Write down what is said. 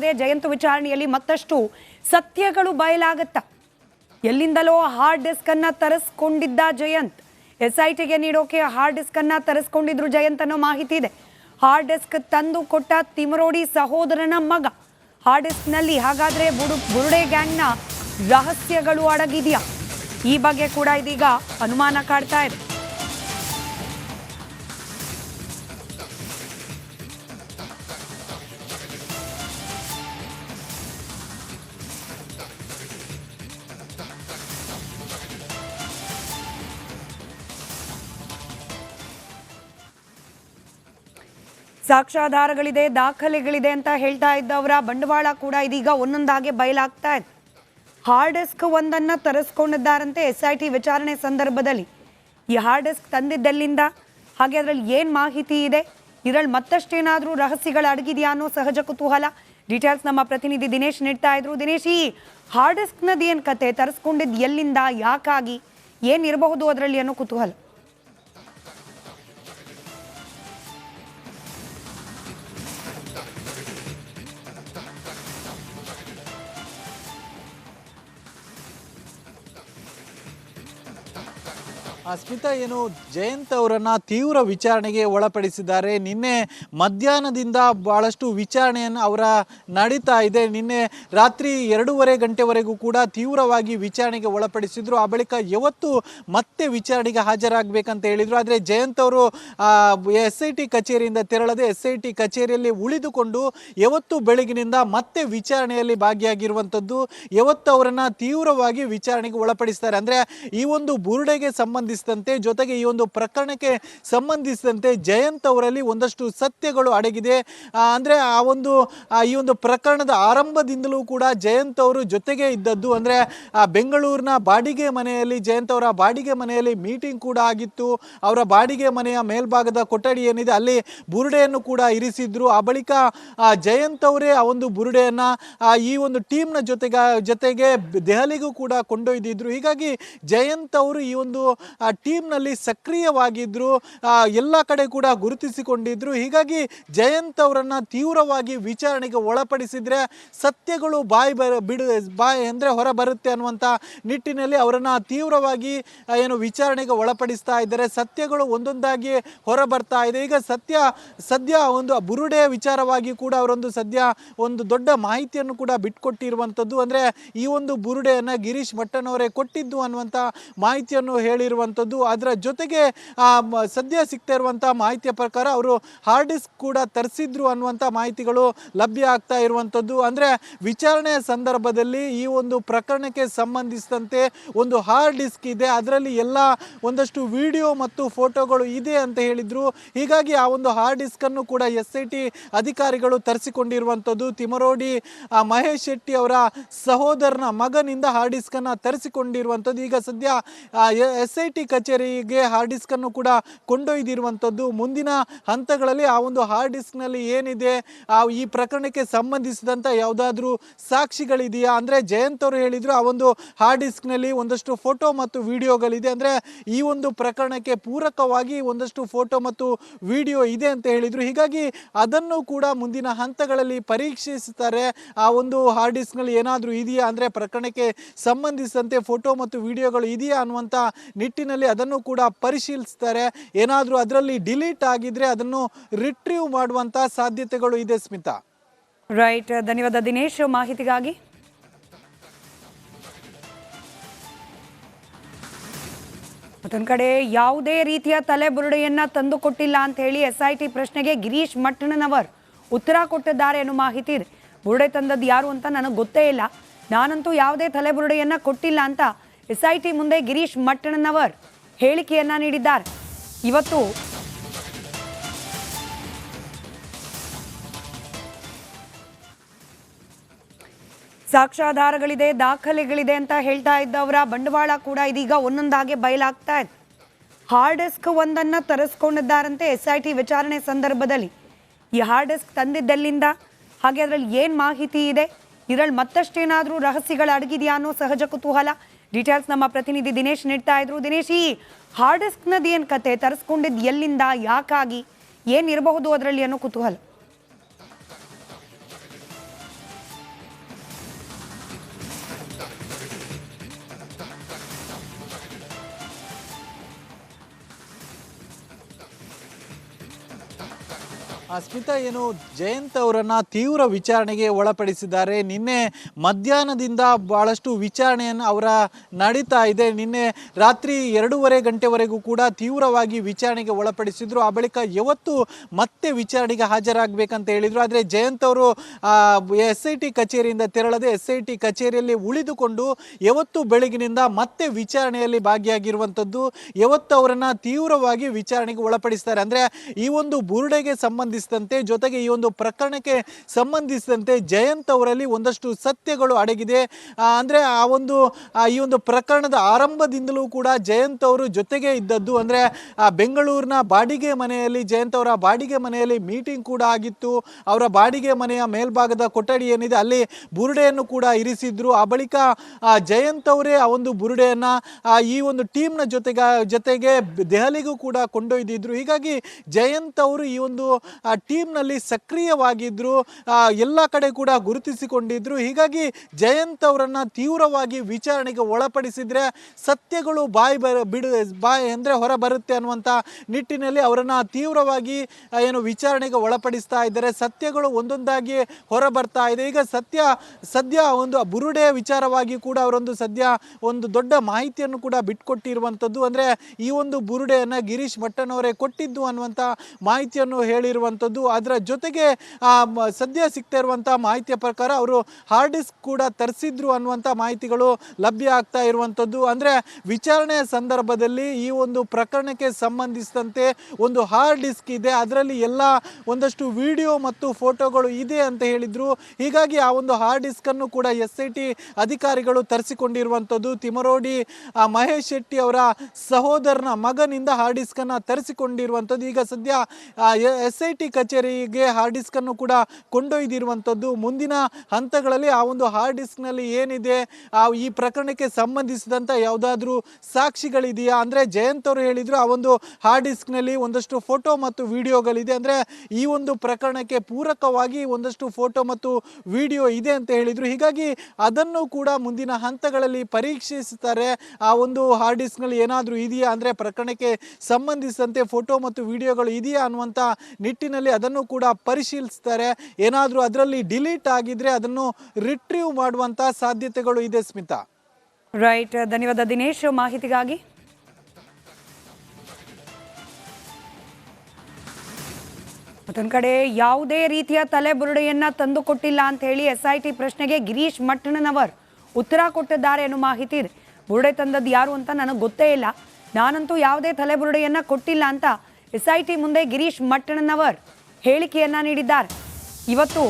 ಇದೆ ಜಯಂತ್ ವಿಚಾರಣೆಯಲ್ಲಿ ಮತ್ತಷ್ಟು ಸತ್ಯಗಳು ಬಯಲಾಗತ್ತ. ಎಲ್ಲಿಂದಲೋ ಹಾರ್ಡ್ ಡಿಸ್ಕ್ ಅನ್ನ ತರಿಸ್ಕೊಂಡಿದ್ದ ಜಯಂತ್. ಎಸ್ ಐ ಟಿಗೆ ನೀಡೋಕೆ ಹಾರ್ಡ್ ಡಿಸ್ಕ್ ಅನ್ನ ತರಿಸ್ಕೊಂಡಿದ್ರು ಜಯಂತ್ ಅನ್ನೋ ಮಾಹಿತಿ ಇದೆ. ಹಾರ್ಡ್ ಡಿಸ್ಕ್ ತಂದು ಕೊಟ್ಟ ತಿಮರೋಡಿ ಸಹೋದರನ ಮಗ. ಹಾರ್ಡ್ ಡಿಸ್ಕ್ನಲ್ಲಿ ಹಾಗಾದ್ರೆ ಬುಡು, ಬುರುಡೆ ಗ್ಯಾಂಗ್ನ ರಹಸ್ಯಗಳು ಅಡಗಿದೆಯಾ? ಈ ಬಗ್ಗೆ ಕೂಡ ಇದೀಗ ಅನುಮಾನ ಕಾಡ್ತಾ ಇದೆ. ಸಾಕ್ಷ್ಯಾಧಾರಗಳಿದೆ, ದಾಖಲೆಗಳಿದೆ ಅಂತ ಹೇಳ್ತಾ ಇದ್ದವರ ಬಂಡವಾಳ ಕೂಡ ಇದೀಗ ಒಂದೊಂದಾಗೆ ಬಯಲಾಗ್ತಾ ಇದೆ. ಹಾರ್ಡ್ ಡಿಸ್ಕ್ ಒಂದನ್ನ ತರಿಸ್ಕೊಂಡಿದ್ದಾರಂತೆ ಎಸ್ ಐ ಟಿ ವಿಚಾರಣೆ ಸಂದರ್ಭದಲ್ಲಿ. ಈ ಹಾರ್ಡ್ ಡಿಸ್ಕ್ ತಂದಿದ್ದಲ್ಲಿಂದ ಹಾಗೆ ಅದರಲ್ಲಿ ಏನು ಮಾಹಿತಿ ಇದೆ? ಇದರಲ್ಲಿ ಮತ್ತಷ್ಟೇನಾದರೂ ರಹಸ್ಯಗಳು ಅಡಗಿದೆಯಾ ಅನ್ನೋ ಸಹಜ ಕುತೂಹಲ? ಡೀಟೇಲ್ಸ್ ನಮ್ಮ ಪ್ರತಿನಿಧಿ ದಿನೇಶ್ ನೀಡ್ತಾ ಇದ್ರು. ದಿನೇಶ್, ಈ ಹಾರ್ಡ್ ಡಿಸ್ಕ್ನದ್ದು ಏನು ಕತೆ? ತರಿಸ್ಕೊಂಡಿದ್ದು ಎಲ್ಲಿಂದ, ಯಾಕಾಗಿ? ಏನಿರಬಹುದು ಅದರಲ್ಲಿ ಅನ್ನೋ ಕುತೂಹಲ? ಸ್ಮಿತಾ ಏನು ಜಯಂತ್ ಅವರನ್ನು ತೀವ್ರ ವಿಚಾರಣೆಗೆ ಒಳಪಡಿಸಿದ್ದಾರೆ. ನಿನ್ನೆ ಮಧ್ಯಾಹ್ನದಿಂದ ಬಹಳಷ್ಟು ವಿಚಾರಣೆಯನ್ನು ಅವರ ನಡೀತಾ ಇದೆ. ನಿನ್ನೆ ರಾತ್ರಿ ಎರಡೂವರೆ ಗಂಟೆವರೆಗೂ ಕೂಡ ತೀವ್ರವಾಗಿ ವಿಚಾರಣೆಗೆ ಒಳಪಡಿಸಿದ್ರು. ಆ ಬಳಿಕ ಯಾವತ್ತು ಮತ್ತೆ ವಿಚಾರಣೆಗೆ ಹಾಜರಾಗಬೇಕಂತ ಹೇಳಿದರು. ಆದರೆ ಜಯಂತ್ ಅವರು ಎಸ್ ಐ ಟಿ ಕಚೇರಿಯಿಂದ ತೆರಳದೆ ಎಸ್ ಐ ಟಿ ಕಚೇರಿಯಲ್ಲಿ ಉಳಿದುಕೊಂಡು ಯಾವತ್ತು ಬೆಳಗಿನಿಂದ ಮತ್ತೆ ವಿಚಾರಣೆಯಲ್ಲಿ ಭಾಗಿಯಾಗಿರುವಂಥದ್ದು ಯಾವತ್ತು ಅವರನ್ನು ತೀವ್ರವಾಗಿ ವಿಚಾರಣೆಗೆ ಒಳಪಡಿಸ್ತಾರೆ. ಅಂದ್ರೆ ಈ ಒಂದು ಬುರುಡೆಗೆ ಸಂಬಂಧಿಸಿದಂತೆ ಜೊತೆಗೆ ಈ ಒಂದು ಪ್ರಕರಣಕ್ಕೆ ಸಂಬಂಧಿಸಿದಂತೆ ಜಯಂತ್ ಅವರಲ್ಲಿ ಒಂದಷ್ಟು ಸತ್ಯಗಳು ಅಡಗಿದೆ. ಅಂದರೆ ಆ ಒಂದು ಈ ಒಂದು ಪ್ರಕರಣದ ಆರಂಭದಿಂದಲೂ ಕೂಡ ಜಯಂತ್ ಅವರು ಜೊತೆಗೆ ಇದ್ದದ್ದು. ಅಂದರೆ ಬೆಂಗಳೂರಿನ ಬಾಡಿಗೆ ಮನೆಯಲ್ಲಿ, ಜಯಂತ್ ಅವರ ಬಾಡಿಗೆ ಮನೆಯಲ್ಲಿ ಮೀಟಿಂಗ್ ಕೂಡ ಆಗಿತ್ತು. ಅವರ ಬಾಡಿಗೆ ಮನೆಯ ಮೇಲ್ಭಾಗದ ಕೊಠಡಿ ಏನಿದೆ, ಅಲ್ಲಿ ಬುರುಡೆಯನ್ನು ಕೂಡ ಇರಿಸಿದ್ರು. ಆ ಬಳಿಕ ಜಯಂತ್ ಅವರೇ ಆ ಒಂದು ಬುರುಡೆಯನ್ನು ಈ ಒಂದು ಟೀಮ್ನ ಜೊತೆಗ, ಜೊತೆಗೆ ದೆಹಲಿಗೂ ಕೂಡ ಕೊಂಡೊಯ್ದಿದ್ರು. ಹೀಗಾಗಿ ಜಯಂತ್ ಅವರು ಈ ಒಂದು ಟೀಮ್ನಲ್ಲಿ ಸಕ್ರಿಯವಾಗಿದ್ದರು ಆ, ಎಲ್ಲ ಕಡೆ ಕೂಡ ಗುರುತಿಸಿಕೊಂಡಿದ್ದರು ಹೀಗಾಗಿ ಜಯಂತ್ ಅವರನ್ನು ತೀವ್ರವಾಗಿ ವಿಚಾರಣೆಗೆ ಒಳಪಡಿಸಿದರೆ ಸತ್ಯಗಳು ಬಾಯಿ ಬರ ಬಿಡು ಬಾಯಿ ಅಂದರೆ ಹೊರ ಬರುತ್ತೆ ಅನ್ನುವಂಥ ನಿಟ್ಟಿನಲ್ಲಿ ಅವರನ್ನು ತೀವ್ರವಾಗಿ ಏನು ವಿಚಾರಣೆಗೆ ಒಳಪಡಿಸ್ತಾ ಇದ್ದಾರೆ. ಸತ್ಯಗಳು ಒಂದೊಂದಾಗಿ ಹೊರ ಬರ್ತಾ ಇದೆ. ಈಗ ಸತ್ಯ ಸದ್ಯ ಒಂದು ಬುರುಡೆ ವಿಚಾರವಾಗಿ ಕೂಡ ಅವರೊಂದು ಸದ್ಯ ಒಂದು ದೊಡ್ಡ ಮಾಹಿತಿಯನ್ನು ಕೂಡ ಬಿಟ್ಕೊಟ್ಟಿರುವಂಥದ್ದು. ಅಂದರೆ ಈ ಒಂದು ಬುರುಡೆಯನ್ನು ಗಿರೀಶ್ ಭಟ್ಟನವರೇ ಕೊಟ್ಟಿದ್ದು ಅನ್ನುವಂಥ ಮಾಹಿತಿಯನ್ನು ಹೇಳಿರುವಂಥದ್ದು ಅದರ ಜೊತೆಗೆ ಸದ್ಯ ಸಿಗ್ತಾ ಇರುವಂಥ ಮಾಹಿತಿಯ ಪ್ರಕಾರ ಅವರು ಹಾರ್ಡ್ ಡಿಸ್ಕ್ ಕೂಡ ತರಿಸಿದ್ರು ಅನ್ನುವಂಥ ಮಾಹಿತಿಗಳು ಲಭ್ಯ ಆಗ್ತಾ ಇರುವಂಥದ್ದು. ಅಂದರೆ ವಿಚಾರಣೆಯ ಸಂದರ್ಭದಲ್ಲಿ ಈ ಒಂದು ಪ್ರಕರಣಕ್ಕೆ ಸಂಬಂಧಿಸಿದಂತೆ ಒಂದು ಹಾರ್ಡ್ ಡಿಸ್ಕ್ ಇದೆ. ಅದರಲ್ಲಿ ಎಲ್ಲ ಒಂದಷ್ಟು ವಿಡಿಯೋ ಮತ್ತು ಫೋಟೋಗಳು ಇದೆ ಅಂತ ಹೇಳಿದರು. ಹೀಗಾಗಿ ಆ ಒಂದು ಹಾರ್ಡ್ ಡಿಸ್ಕನ್ನು ಕೂಡ ಎಸ್ ಐ ಟಿ ಅಧಿಕಾರಿಗಳು ತರಿಸಿಕೊಂಡಿರುವಂಥದ್ದು. ತಿಮರೋಡಿ ಮಹೇಶ್ ಶೆಟ್ಟಿ ಅವರ ಸಹೋದರನ ಮಗನಿಂದ ಹಾರ್ಡ್ ಡಿಸ್ಕನ್ನು ತರಿಸಿಕೊಂಡಿರುವಂಥದ್ದು. ಈಗ ಸದ್ಯ ಎಸ್ ಐ ಟಿ ಕಚೇರಿಗೆ ಹಾರ್ಡ್ ಡಿಸ್ಕ್ ಅನ್ನು ಕೂಡ ಕೊಂಡೊಯ್ದಿರುವಂಥದ್ದು. ಮುಂದಿನ ಹಂತಗಳಲ್ಲಿ ಆ ಒಂದು ಹಾರ್ಡ್ ಡಿಸ್ಕ್ನಲ್ಲಿ ಏನಿದೆ, ಆ ಈ ಪ್ರಕರಣಕ್ಕೆ ಸಂಬಂಧಿಸಿದಂತ ಯಾವುದಾದ್ರೂ ಸಾಕ್ಷಿಗಳಿದೆಯಾ? ಅಂದ್ರೆ ಜಯಂತ್ ಅವರು ಹೇಳಿದ್ರು, ಆ ಒಂದು ಹಾರ್ಡ್ ಡಿಸ್ಕ್ನಲ್ಲಿ ಒಂದಷ್ಟು ಫೋಟೋ ಮತ್ತು ವಿಡಿಯೋಗಳಿದೆ. ಅಂದ್ರೆ ಈ ಒಂದು ಪ್ರಕರಣಕ್ಕೆ ಪೂರಕವಾಗಿ ಒಂದಷ್ಟು ಫೋಟೋ ಮತ್ತು ವಿಡಿಯೋ ಇದೆ ಅಂತ ಹೇಳಿದ್ರು. ಹೀಗಾಗಿ ಅದನ್ನು ಕೂಡ ಮುಂದಿನ ಹಂತಗಳಲ್ಲಿ ಪರೀಕ್ಷಿಸುತ್ತಾರೆ ಆ ಒಂದು ಹಾರ್ಡ್ ಡಿಸ್ಕ್ನಲ್ಲಿ ಏನಾದರೂ ಇದೆಯಾ? ಅಂದ್ರೆ ಪ್ರಕರಣಕ್ಕೆ ಸಂಬಂಧಿಸಿದಂತೆ ಫೋಟೋ ಮತ್ತು ವಿಡಿಯೋಗಳು ಇದೆಯಾ ಅನ್ನುವಂಥ ನಿಟ್ಟಿನಲ್ಲಿ ಅದನ್ನು ಕೂಡ ಪರಿಶೀಲಿಸ್ತಾರೆ. ಏನಾದರೂ ಅದರಲ್ಲಿ ಡಿಲೀಟ್ ಆಗಿದ್ರೆ ಅದನ್ನು ರಿಟ್ರೀವ್ ಮಾಡುವಂತ ಸಾಧ್ಯತೆಗಳು ಇದೆ ಸ್ಮಿತಾ. ರೈಟ್, ಧನ್ಯವಾದ ದಿನೇಶ್, ಮಾಹಿತಿಗಾಗಿ. ಮತ್ತೊಂದು ಕಡೆ, ಯಾವುದೇ ರೀತಿಯ ತಂದು ಕೊಟ್ಟಿಲ್ಲ ಅಂತ ಹೇಳಿ ಎಸ್ ಐ ಟಿ ಪ್ರಶ್ನೆಗೆ ಗಿರೀಶ್ ಮಟ್ಟಣ್ಣನವರ್ ಉತ್ತರ ಕೊಟ್ಟಿದ್ದಾರೆ ಅನ್ನೋ ಮಾಹಿತಿ ಇದೆ. ಬುರುಡೆ ತಂದದ್ದು ಯಾರು ಅಂತ ನನಗೆ ಗೊತ್ತೇ ಇಲ್ಲ. ನಾನಂತೂ ಯಾವುದೇ ತಲೆಬುರುಡೆಯನ್ನ ಕೊಟ್ಟಿಲ್ಲ ಅಂತ ಎಸ್ ಐ ಟಿ ಮುಂದೆ ಗಿರೀಶ್ ಮಟ್ಟಣ್ಣನವರ್ ಹೇಳಿಕೆಯನ್ನ ನೀಡಿದ್ದಾರೆ. ಇವತ್ತು ಸಾಕ್ಷ್ಯಾಧಾರಗಳಿದೆ, ದಾಖಲೆಗಳಿದೆ ಅಂತ ಹೇಳ್ತಾ ಇದ್ದವರ ಬಂಡವಾಳ ಕೂಡ ಇದೀಗ ಒಂದೊಂದಾಗೆ ಬಯಲಾಗ್ತಾ ಇದೆ. ಹಾರ್ಡ್ ಡಿಸ್ಕ್ ಒಂದನ್ನ ತರಿಸ್ಕೊಂಡಿದ್ದಾರಂತೆ ಎಸ್ ಐ ಟಿ ವಿಚಾರಣೆ ಸಂದರ್ಭದಲ್ಲಿ. ಈ ಹಾರ್ಡ್ ಡಿಸ್ಕ್ ತಂದಿದ್ದಲ್ಲಿಂದ? ಹಾಗೆ ಅದರಲ್ಲಿ ಏನು ಮಾಹಿತಿ ಇದೆ? ಇದರಲ್ಲಿ ಮತ್ತಷ್ಟೇನಾದರೂ ರಹಸ್ಯಗಳು ಅಡಗಿದೆಯಾ ಅನ್ನೋ ಸಹಜ ಕುತೂಹಲ. ಡೀಟೇಲ್ಸ್ ನಮ್ಮ ಪ್ರತಿನಿಧಿ ದಿನೇಶ್ ನೀಡ್ತಾ ಇದ್ರು. ದಿನೇಶ್, ಈ ಹಾರ್ಡ್ ನದ್ ಏನ್ ಕತೆ? ತರಿಸ್ಕೊಂಡಿದ್ ಎಲ್ಲಿಂದ, ಯಾಕಾಗಿ? ಏನಿರಬಹುದು ಅದರಲ್ಲಿ ಅನ್ನೋ ಕುತೂಹಲ? ಸ್ಮಿತಾ ಏನು ಜಯಂತ್ ಅವರನ್ನ ತೀವ್ರ ವಿಚಾರಣೆಗೆ ಒಳಪಡಿಸಿದ್ದಾರೆ. ನಿನ್ನೆ ಮಧ್ಯಾಹ್ನದಿಂದ ಬಹಳಷ್ಟು ವಿಚಾರಣೆಯನ್ನು ಅವರ ನಡೀತಾ ಇದೆ. ನಿನ್ನೆ ರಾತ್ರಿ ಎರಡೂವರೆ ಗಂಟೆವರೆಗೂ ಕೂಡ ತೀವ್ರವಾಗಿ ವಿಚಾರಣೆಗೆ ಒಳಪಡಿಸಿದ್ರು. ಆ ಬಳಿಕ ಯಾವತ್ತು ಮತ್ತೆ ವಿಚಾರಣೆಗೆ ಹಾಜರಾಗಬೇಕಂತ ಹೇಳಿದ್ರು. ಆದರೆ ಜಯಂತ್ ಅವರು ಎಸ್ ಐ ಟಿ ಕಚೇರಿಯಿಂದ ತೆರಳದೆ ಎಸ್ ಐ ಟಿ ಕಚೇರಿಯಲ್ಲಿ ಉಳಿದುಕೊಂಡು ಯಾವತ್ತು ಬೆಳಗಿನಿಂದ ಮತ್ತೆ ವಿಚಾರಣೆಯಲ್ಲಿ ಭಾಗಿಯಾಗಿರುವಂಥದ್ದು ಯಾವತ್ತು ಅವರನ್ನು ತೀವ್ರವಾಗಿ ವಿಚಾರಣೆಗೆ ಒಳಪಡಿಸ್ತಾರೆ. ಅಂದರೆ ಈ ಒಂದು ಬುರುಡೆಗೆ ಸಂಬಂಧಿಸಿದಂತೆ ಜೊತೆಗೆ ಈ ಒಂದು ಪ್ರಕರಣಕ್ಕೆ ಸಂಬಂಧಿಸಿದಂತೆ ಜಯಂತ್ ಅವರಲ್ಲಿ ಒಂದಷ್ಟು ಸತ್ಯಗಳು ಅಡಗಿದೆ. ಅಂದರೆ ಆ ಒಂದು ಈ ಒಂದು ಪ್ರಕರಣದ ಆರಂಭದಿಂದಲೂ ಕೂಡ ಜಯಂತ್ ಅವರು ಜೊತೆಗೆ ಇದ್ದದ್ದು ಅಂದರೆ ಬೆಂಗಳೂರಿನ ಬಾಡಿಗೆ ಮನೆಯಲ್ಲಿ, ಜಯಂತ್ ಅವರ ಬಾಡಿಗೆ ಮನೆಯಲ್ಲಿ ಮೀಟಿಂಗ್ ಕೂಡ ಆಗಿತ್ತು. ಅವರ ಬಾಡಿಗೆ ಮನೆಯ ಮೇಲ್ಭಾಗದ ಕೊಠಡಿ ಏನಿದೆ, ಅಲ್ಲಿ ಬುರುಡೆಯನ್ನು ಕೂಡ ಇರಿಸಿದ್ರು. ಆ ಬಳಿಕ ಜಯಂತ್ ಅವರೇ ಆ ಒಂದು ಬುರುಡೆಯನ್ನು ಈ ಒಂದು ಟೀಮ್ನ ಜೊತೆಗ, ಜೊತೆಗೆ ದೆಹಲಿಗೂ ಕೂಡ ಕೊಂಡೊಯ್ದಿದ್ರು. ಹೀಗಾಗಿ ಜಯಂತ್ ಅವರು ಈ ಒಂದು ಟೀಮ್ನಲ್ಲಿ ಸಕ್ರಿಯವಾಗಿದ್ದರು ಆ, ಎಲ್ಲ ಕಡೆ ಕೂಡ ಗುರುತಿಸಿಕೊಂಡಿದ್ದರು ಹೀಗಾಗಿ ಜಯಂತ್ ಅವರನ್ನು ತೀವ್ರವಾಗಿ ವಿಚಾರಣೆಗೆ ಒಳಪಡಿಸಿದರೆ ಸತ್ಯಗಳು ಬಾಯಿ ಬರ ಬಿಡು ಬಾಯಿ ಅಂದರೆ ಹೊರ ಬರುತ್ತೆ ಅನ್ನುವಂಥ ನಿಟ್ಟಿನಲ್ಲಿ ಅವರನ್ನು ತೀವ್ರವಾಗಿ ಏನು ವಿಚಾರಣೆಗೆ ಒಳಪಡಿಸ್ತಾ ಇದ್ದಾರೆ. ಸತ್ಯಗಳು ಒಂದೊಂದಾಗಿ ಹೊರ ಬರ್ತಾ ಇದೆ. ಈಗ ಸತ್ಯ ಸದ್ಯ ಒಂದು ಬುರುಡೆ ವಿಚಾರವಾಗಿ ಕೂಡ ಅವರೊಂದು ಸದ್ಯ ಒಂದು ದೊಡ್ಡ ಮಾಹಿತಿಯನ್ನು ಕೂಡ ಬಿಟ್ಕೊಟ್ಟಿರುವಂಥದ್ದು. ಅಂದರೆ ಈ ಒಂದು ಬುರುಡೆಯನ್ನು ಗಿರೀಶ್ ಭಟ್ಟನವರೇ ಕೊಟ್ಟಿದ್ದು ಅನ್ನುವಂಥ ಮಾಹಿತಿಯನ್ನು ಹೇಳಿರುವಂಥದ್ದು ಅದರ ಜೊತೆಗೆ ಸದ್ಯ ಸಿಗ್ತಾ ಇರುವಂಥ ಮಾಹಿತಿಯ ಪ್ರಕಾರ ಅವರು ಹಾರ್ಡ್ ಡಿಸ್ಕ್ ಕೂಡ ತರಿಸಿದ್ರು ಅನ್ನುವಂಥ ಮಾಹಿತಿಗಳು ಲಭ್ಯ ಆಗ್ತಾ ಇರುವಂಥದ್ದು. ಅಂದರೆ ವಿಚಾರಣೆಯ ಸಂದರ್ಭದಲ್ಲಿ ಈ ಒಂದು ಪ್ರಕರಣಕ್ಕೆ ಸಂಬಂಧಿಸಿದಂತೆ ಒಂದು ಹಾರ್ಡ್ ಡಿಸ್ಕ್ ಇದೆ. ಅದರಲ್ಲಿ ಎಲ್ಲ ಒಂದಷ್ಟು ವಿಡಿಯೋ ಮತ್ತು ಫೋಟೋಗಳು ಇದೆ ಅಂತ ಹೇಳಿದರು. ಹೀಗಾಗಿ ಆ ಒಂದು ಹಾರ್ಡ್ ಡಿಸ್ಕನ್ನು ಕೂಡ ಎಸ್ ಐ ಟಿ ಅಧಿಕಾರಿಗಳು ತರಿಸಿಕೊಂಡಿರುವಂಥದ್ದು. ತಿಮರೋಡಿ ಮಹೇಶ್ ಶೆಟ್ಟಿ ಅವರ ಸಹೋದರನ ಮಗನಿಂದ ಹಾರ್ಡ್ ಡಿಸ್ಕನ್ನು ತರಿಸಿಕೊಂಡಿರುವಂಥದ್ದು. ಈಗ ಸದ್ಯ ಎಸ್ ಐ ಟಿ ಕಚೇರಿಗೆ ಹಾರ್ಡ್ ಡಿಸ್ಕ್ ಅನ್ನು ಕೂಡ ಕೊಂಡೊಯ್ದಿರುವಂಥದ್ದು. ಮುಂದಿನ ಹಂತಗಳಲ್ಲಿ ಆ ಒಂದು ಹಾರ್ಡ್ ಡಿಸ್ಕ್ನಲ್ಲಿ ಏನಿದೆ, ಆ ಈ ಪ್ರಕರಣಕ್ಕೆ ಸಂಬಂಧಿಸಿದಂತ ಯಾವುದಾದ್ರೂ ಸಾಕ್ಷಿಗಳಿದೆಯಾ? ಅಂದ್ರೆ ಜಯಂತ್ ಅವರು ಹೇಳಿದರು, ಆ ಒಂದು ಹಾರ್ಡ್ ಡಿಸ್ಕ್ನಲ್ಲಿ ಒಂದಷ್ಟು ಫೋಟೋ ಮತ್ತು ವಿಡಿಯೋಗಳಿದೆ ಅಂದ್ರೆ ಈ ಒಂದು ಪ್ರಕರಣಕ್ಕೆ ಪೂರಕವಾಗಿ ಒಂದಷ್ಟು ಫೋಟೋ ಮತ್ತು ವಿಡಿಯೋ ಇದೆ ಅಂತ ಹೇಳಿದರು. ಹೀಗಾಗಿ ಅದನ್ನು ಕೂಡ ಮುಂದಿನ ಹಂತಗಳಲ್ಲಿ ಪರೀಕ್ಷಿಸ್ತಾರೆ. ಆ ಒಂದು ಹಾರ್ಡ್ ಡಿಸ್ಕ್ನಲ್ಲಿ ಏನಾದರೂ ಇದೆಯಾ? ಅಂದ್ರೆ ಪ್ರಕರಣಕ್ಕೆ ಸಂಬಂಧಿಸಿದಂತೆ ಫೋಟೋ ಮತ್ತು ವಿಡಿಯೋಗಳು ಇದೆಯಾ ಅನ್ನುವಂಥ ನಿಟ್ಟಿನಲ್ಲಿ ಅದನ್ನು ಕೂಡ ಪರಿಶೀಲಿಸ್ತಾರೆ. ಏನಾದರೂ ಅದರಲ್ಲಿ ಡಿಲೀಟ್ ಆಗಿದ್ರೆ ಅದನ್ನು ರಿಟ್ರೀವ್ ಮಾಡುವಂತಹ ಸಾಧ್ಯತೆಗಳು ಇದೆ ಸ್ಮಿತಾ. ರೈಟ್, ಧನ್ಯವಾದ ದಿನೇಶ್, ಮಾಹಿತಿಗಾಗಿ. ಮತ್ತೊಂದು ಕಡೆ, ಯಾವುದೇ ರೀತಿಯ ತಂದು ಕೊಟ್ಟಿಲ್ಲ ಅಂತ ಹೇಳಿ ಎಸ್ ಐ ಟಿ ಪ್ರಶ್ನೆಗೆ ಗಿರೀಶ್ ಮಟ್ಟಣ್ಣನವರ್ ಉತ್ತರ ಕೊಟ್ಟಿದ್ದಾರೆ ಅನ್ನೋ ಮಾಹಿತಿ ಇದೆ. ಬುರುಡೆ ತಂದದ್ದು ಯಾರು ಅಂತ ನನಗೆ ಗೊತ್ತೇ ಇಲ್ಲ. ನಾನಂತೂ ಯಾವುದೇ ತಲೆಬುರುಡೆಯನ್ನ ಕೊಟ್ಟಿಲ್ಲ ಅಂತ ಎಸ್ ಐ ಟಿ ಮುಂದೆ ಗಿರೀಶ್ ಮಟ್ಟಣ್ಣನವರ್ ಹೇಳಿಕೆಯನ್ನ ನೀಡಿದ್ದಾರೆ. ಇವತ್ತು